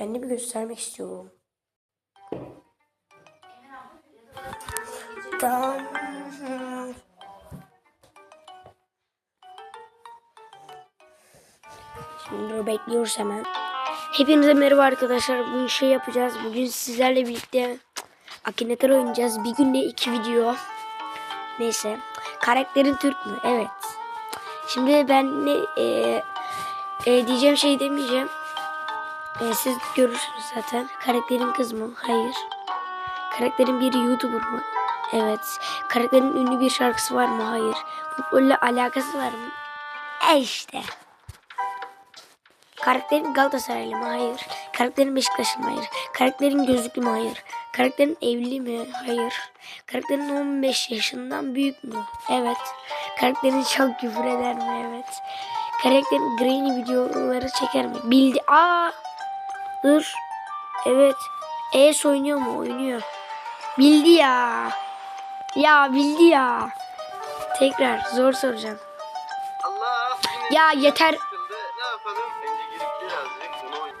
Kendimi göstermek istiyorum. Tamam. Şimdi bekliyoruz hemen. Hepinize merhaba arkadaşlar. Bugün şey yapacağız. Bugün sizlerle birlikte Akinator oynayacağız. Bir günde iki video. Neyse. Karakterin Türk mü? Evet. Şimdi ben ne e, e, diyeceğim şey demeyeceğim. E, siz görürsünüz zaten. Karakterin kız mı? Hayır. Karakterin bir YouTuber mı? Evet. Karakterin ünlü bir şarkısı var mı? Hayır. Futbolla alakası var mı? E işte. Karakterin Galatasaraylı mı? Hayır. Karakterin Beşiktaşlı mı? Hayır. Karakterin gözlüklü mü? Hayır. Karakterin evli mi? Hayır. Karakterin 15 yaşından büyük mü? Evet. Karakterin çok küfür eder mi? Evet. Karakterin Granny videoları çeker mi? Bildi. Aa! Dur. Evet. ES oynuyor mu? Oynuyor. Bildi ya. Ya bildi ya. Tekrar zor soracağım. Allah! Ya yeter. Sıkıldı. Ne yapalım? Bence girip birazcık bunu oyn-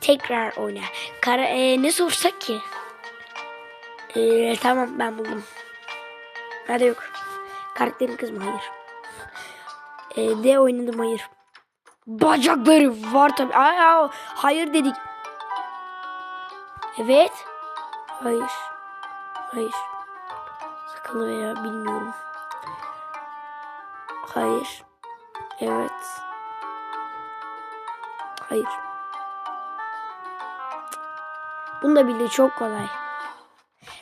Tekrar oyna. Kara, e, ne sorsak ki? E, tamam ben buldum. Hadi yok. Karakterin kız mı? Hayır. E, de oynadım hayır. Bacakları var tabi. Ay, ay, hayır dedik. Evet. Hayır. Hayır. Sakalı veya bilmiyorum. Hayır. Evet. Hayır. Bunu da bildi çok kolay.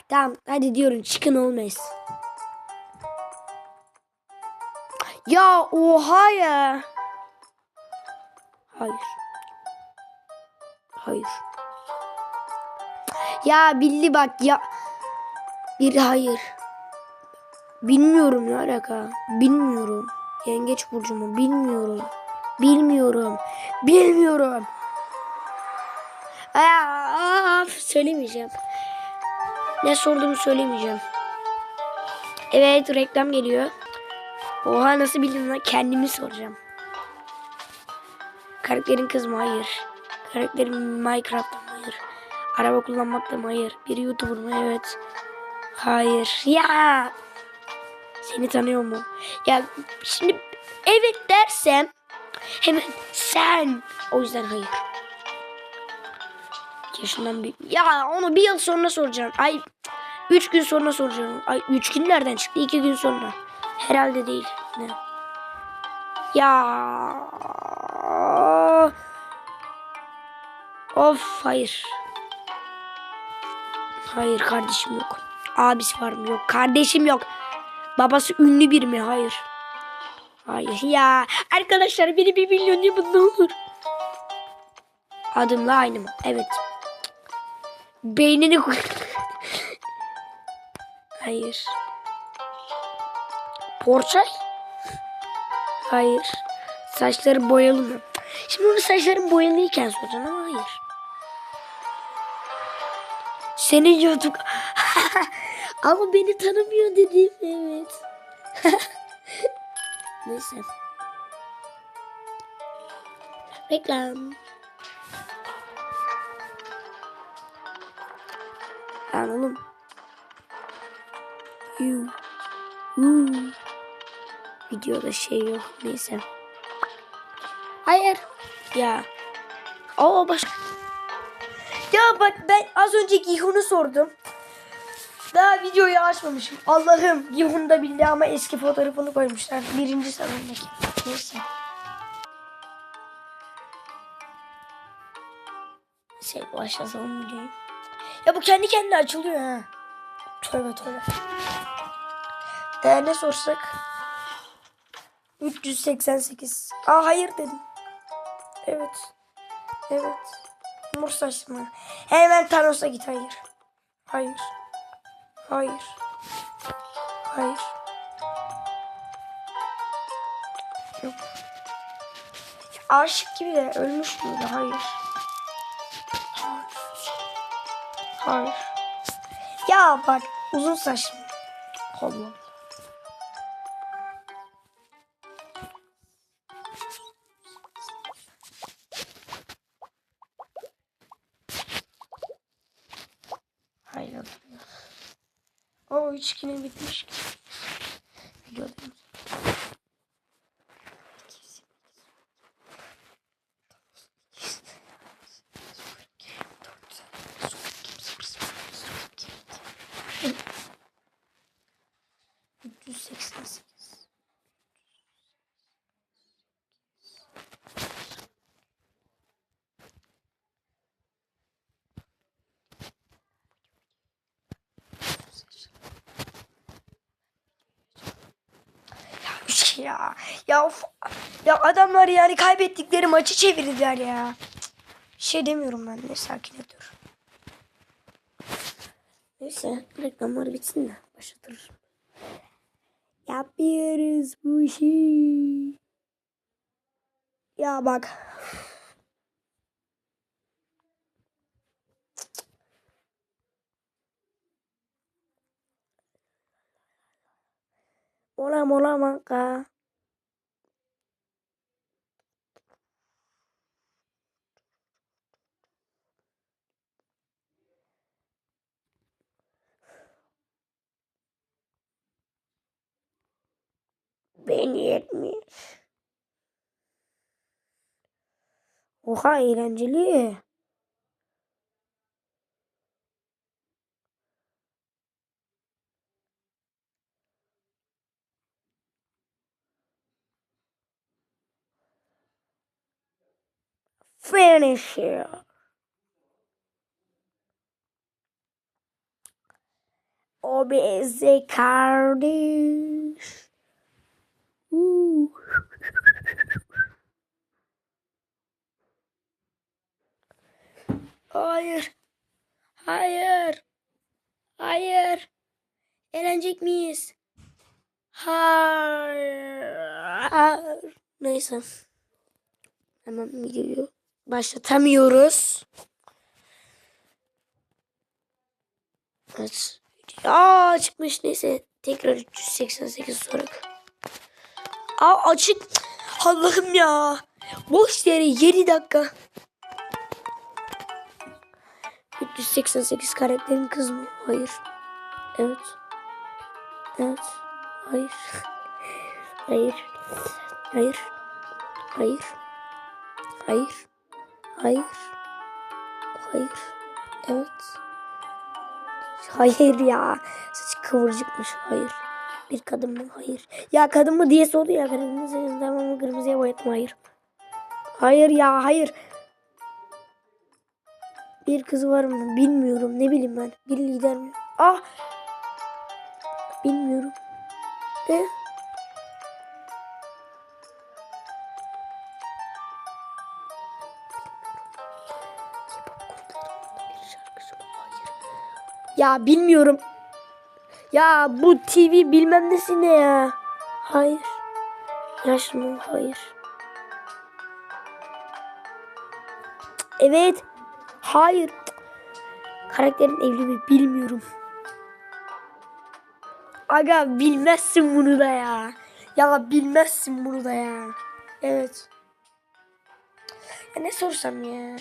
Tamam hadi diyorum çıkın olmaz. Ya oha ya. Hayır. Hayır. Ya bildi bak ya. Bir hayır. Bilmiyorum ne alaka. Bilmiyorum. Yengeç burcu mu? Bilmiyorum. Bilmiyorum. Bilmiyorum. Aa, söylemeyeceğim. Ne sorduğumu söylemeyeceğim. Evet reklam geliyor. Oha nasıl bildin lan? Kendimi soracağım. Karakterin kız mı? Hayır. Karakterin Minecraft'ta mı? Hayır. Araba kullanmakta mı? Hayır. Bir YouTuber mu? Evet. Hayır. Ya. Seni tanıyor mu? Ya şimdi evet dersem hemen sen. O yüzden hayır. Yaşından büyük. Ya onu bir yıl sonra soracağım. Ay üç gün sonra soracağım. Ay üç gün nereden çıktı? İki gün sonra. Herhalde değil. Ne? Ya. Of hayır. Hayır kardeşim yok. Abisi var mı? Yok. Kardeşim yok. Babası ünlü bir mi? Hayır. Hayır ya. Arkadaşlar beni bir milyon yapın ne olur. Adımla aynı mı? Evet. Beynini. Hayır. Porçay? Hayır. Saçları boyalı mı? Şimdi onu saçların boyalıyken soracaksın ama hayır. Senin YouTube... ama beni tanımıyor dedim. Evet. Neyse. Reklam. Lan. Yu. Videoda şey yok. Neyse. Hayır. Ya. Aa baş. Ya bak ben az önceki Yihun'u sordum. Daha videoyu açmamışım. Allah'ım Yihun da bildi ama eski fotoğrafını koymuşlar. Birinci salondaki. Neyse. Şey başlatalım videoyu. Ya bu kendi kendine açılıyor ha. Tövbe tövbe. Ee, ne sorsak? 388. Aa hayır dedim. Evet. Evet. Mor saçlı mı? Hemen Thanos'a git hayır. Hayır. Hayır. Hayır. Yok. Aşık gibi de ölmüş müydü? Hayır. Hayır. Hayır. Ya bak uzun saçlı. Allah. O yine bitmiş ki. Üç ya. Ya of. Ya adamlar yani kaybettikleri maçı çevirdiler ya. Şey demiyorum ben de sakin dur. Neyse reklamlar bitsin de başlatırız. Yapıyoruz bu işi. Ya bak. Mola mola maka. Ben yetmiş. Oha eğlenceli. Finisher. O bizi kardeş. Uh. Hayır. Hayır. Hayır. Eğlenecek miyiz? Hayır. Neyse. Hemen videoyu başlatamıyoruz. Evet. Aa çıkmış neyse. Tekrar 388 sorak. Aa açık. Allah'ım ya. Boş yere 7 dakika. 388 karakterin kız mı? Hayır. Evet. Evet. Hayır. Hayır. Hayır. Hayır. Hayır. Hayır. Hayır. Evet. Hayır ya. Saç kıvırcıkmış. Hayır. Bir kadın mı? Hayır. Ya kadın mı diye sordu ya. Kırmızı tamam kırmızıya boyattım. Hayır. Hayır ya hayır. Bir kız var mı? Bilmiyorum. Ne bileyim ben. Bir lider mi? Ah. Bilmiyorum. Ne? Ya bilmiyorum. Ya bu TV bilmem nesi ne ya. Hayır. Yaşlı? Hayır. Evet. Hayır. Karakterin evli mi? Bilmiyorum. Aga bilmezsin bunu da ya. Ya bilmezsin bunu da ya. Evet. Ya ne sorsam ya.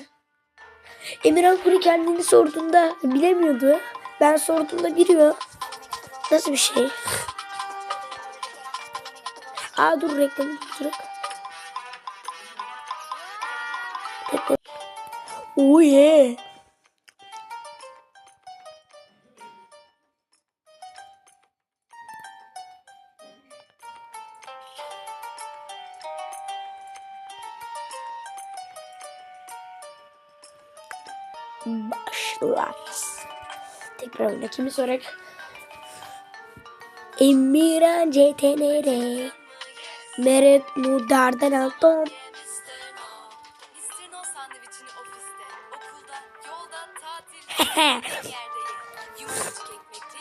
Emirhan Kuru kendini sorduğunda bilemiyordu. Ben sorduğumda biliyor. Nasıl bir şey? Aa dur. Reklam. Oh yeah. Oyna. Kimi sorak? Emirhan CTNR. Meret Nudar'dan ekmekli,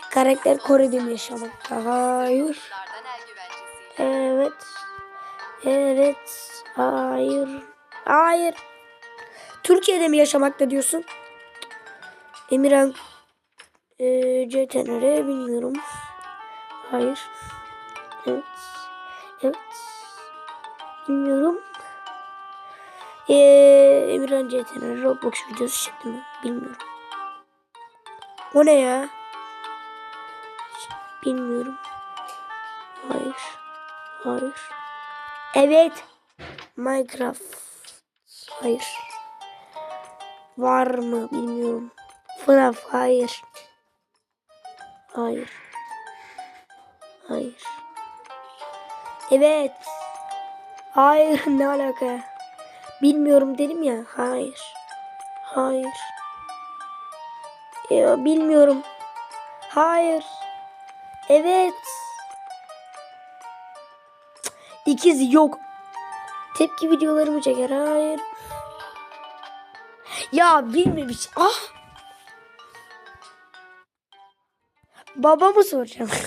Karakter Kore'de mi yaşamakta? Hayır. Evet. Evet. Hayır. Hayır. Türkiye'de mi yaşamakta diyorsun? Emirhan e, CTNR bilmiyorum. Hayır. Evet. Evet. Bilmiyorum. E, Emirhan CTNR Roblox videosu çıktı mı? Bilmiyorum. O ne ya? Bilmiyorum. Hayır. Hayır. Evet. Minecraft. Hayır. Var mı bilmiyorum. FNAF hayır. Hayır. Hayır. Evet. Hayır ne alaka? Bilmiyorum dedim ya. Hayır. Hayır. Ya, bilmiyorum. Hayır. Evet. İkiz yok. Tepki videolarımı çeker. Hayır. Ya bilmemiş. Ah. Babamı soracağım.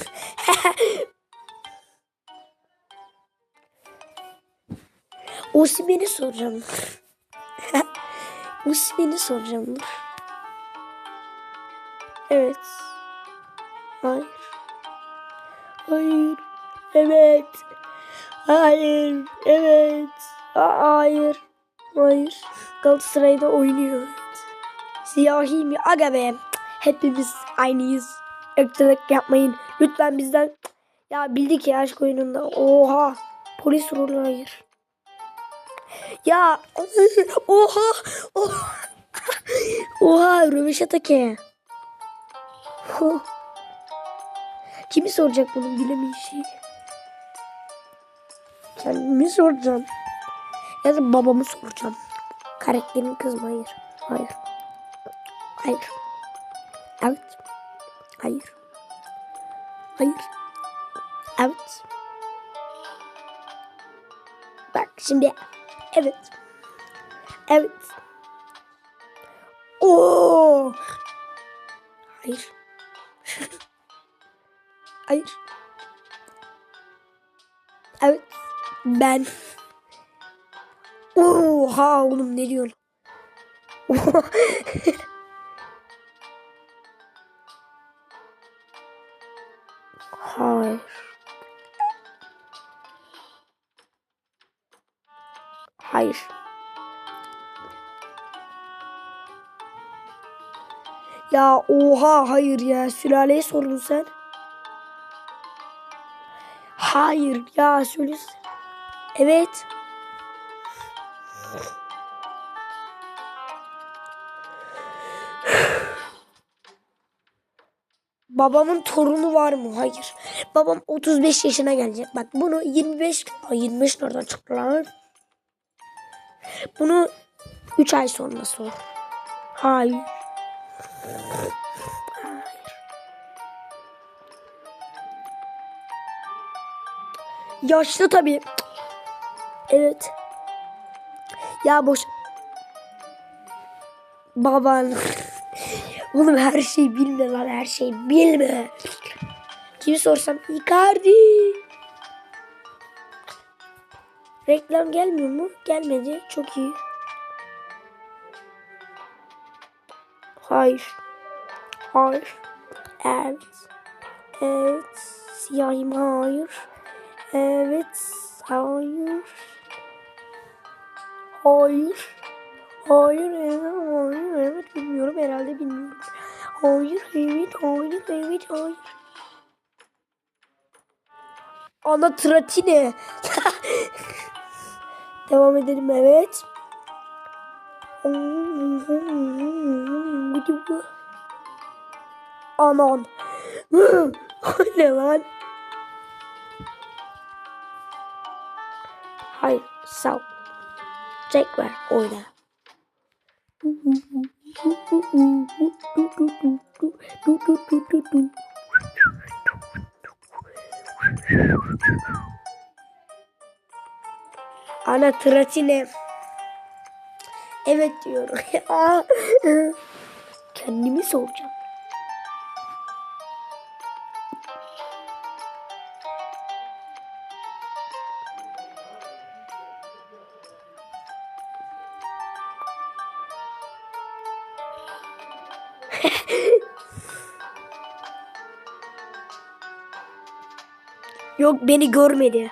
Osimhen'i soracağım. Osimhen'i soracağım. Evet. Hayır. Hayır. Evet. Hayır. Evet. A- Hayır. Hayır. Galatasaray'da oynuyor. Siyahi mi? Aga be. Hepimiz aynıyız. Irkçılık yapmayın. Lütfen bizden. Ya bildik ya aşk oyununda. Oha. Polis rolü hayır. Ya. Oha. Oha. Oha. Röveşata ke. Huh. Kimi soracak bunun bilemeyeceği? Kendimi soracağım. Ya da babamı soracağım. Karakterin kız mı? Hayır. Hayır. Hayır. Evet. Hayır. Hayır. Evet. Bak şimdi. Evet. Evet. Oo. Hayır. Hayır. Evet. Ben. Oha oğlum ne diyorsun? Hayır. Hayır. Ya oha hayır ya sülaleye sordun sen. Hayır ya söyle. Evet. Babamın torunu var mı? Hayır. Babam 35 yaşına gelecek. Bak bunu 25 Ay 25 nereden çıktı lan? Bunu 3 ay sonra sor. Hayır. Hayır. Yaşlı tabii. Evet. Ya boş. Baban. Oğlum her şeyi bilme lan her şeyi bilme. Kimi sorsam Icardi. Reklam gelmiyor mu? Gelmedi. Çok iyi. Hayır. Hayır. Evet. Evet. Siyahim hayır. Evet. Hayır. Hayır. Hayır, evet, hayır, evet, bilmiyorum herhalde bilmiyorum. Hayır, evet, hayır, evet, hayır. Ana tratine. Devam edelim, evet. Anan. ne lan? Hayır, sağ ol. Tekrar oyna. Ana tratine. Evet diyorum. Kendimi soracağım. Yok beni görmedi.